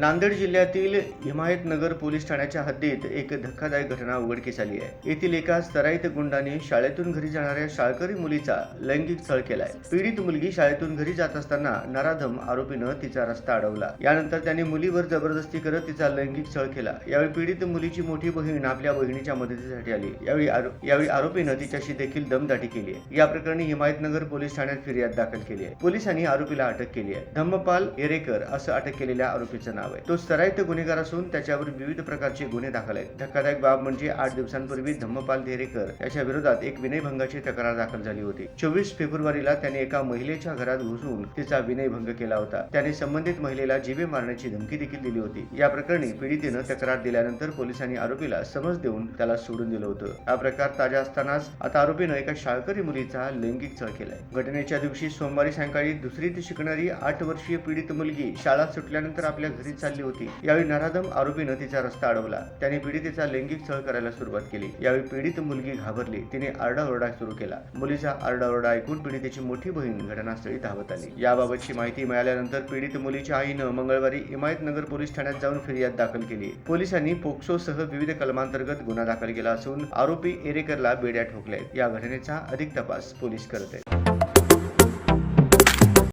नांदेड जिल्ह्यातील हिमायतनगर पोलीस ठाण्याच्या हद्दीत एक धक्कादायक घटना उघडकीस आली आहे. येथील एका सराईत गुंडाने शाळेतून घरी जाणाऱ्या शाळकरी मुलीचा लैंगिक छळ केलाय. पीडित मुलगी शाळेतून घरी जात असताना नराधम आरोपीनं तिचा रस्ता अडवला. यानंतर त्याने मुलीवर जबरदस्ती करत तिचा लैंगिक छळ केला. यावेळी पीडित मुलीची मोठी बहीण आपल्या बहिणीच्या मदतीसाठी आली. यावेळी आरो- यावेळी आरोपीनं तिच्याशी देखील दमदाटी केली आहे. या प्रकरणी हिमायतनगर पोलीस ठाण्यात फिर्याद दाखल केली आहे. पोलिसांनी आरोपीला अटक केली आहे. धम्मपाल एरेकर असं अटक केलेल्या आरोपीचं नाव आहे तो सराईत गुन्हेगार असून त्याच्यावर विविध प्रकारचे गुन्हे दाखल आहेत. धक्कादायक बाब म्हणजे आठ दिवसांपूर्वी धम्मपाल धेरेकर याच्या विरोधात एक विनयभंगाची तक्रार दाखल झाली होती. चोवीस फेब्रुवारीला त्याने एका महिलेच्या घरात घुसून तिचा विनयभंग केला होता. त्याने संबंधित महिलेला जीवे मारण्याची धमकी देखील दिली होती. या प्रकरणी पीडितेनं तक्रार दिल्यानंतर पोलिसांनी आरोपीला समज देऊन त्याला सोडून दिलं होतं. हा प्रकार ताजा असतानाच आता आरोपीनं एका शाळकरी मुलीचा लैंगिक छळ केलाय. घटनेच्या दिवशी सोमवारी सायंकाळी दुसरीत शिकणारी आठ वर्षीय पीडित मुलगी शाळा सुटल्यानंतर आपल्या घरी चालली होती. यावेळी नराधम आरोपीनं तिचा रस्ता अडवला. त्याने पीडितेचा लैंगिक छळ करायला सुरुवात केली. यावेळी पीडित मुलगी घाबरली. तिने आरडाओरडा सुरू केला. मुलीचा आरडाओरडा ऐकून पीडितेची मोठी बहीण घटनास्थळी धावत आली. याबाबतची माहिती मिळाल्यानंतर पीडित मुलीच्या आईनं मंगळवारी इमायतनगर पोलीस ठाण्यात जाऊन फिर्याद दाखल केली. पोलिसांनी पोक्सोसह विविध कलमांतर्गत गुन्हा दाखल केला असून आरोपी एरेकरला बेड्या ठोकल्या या घटनेचा अधिक तपास पोलीस करत आहेत.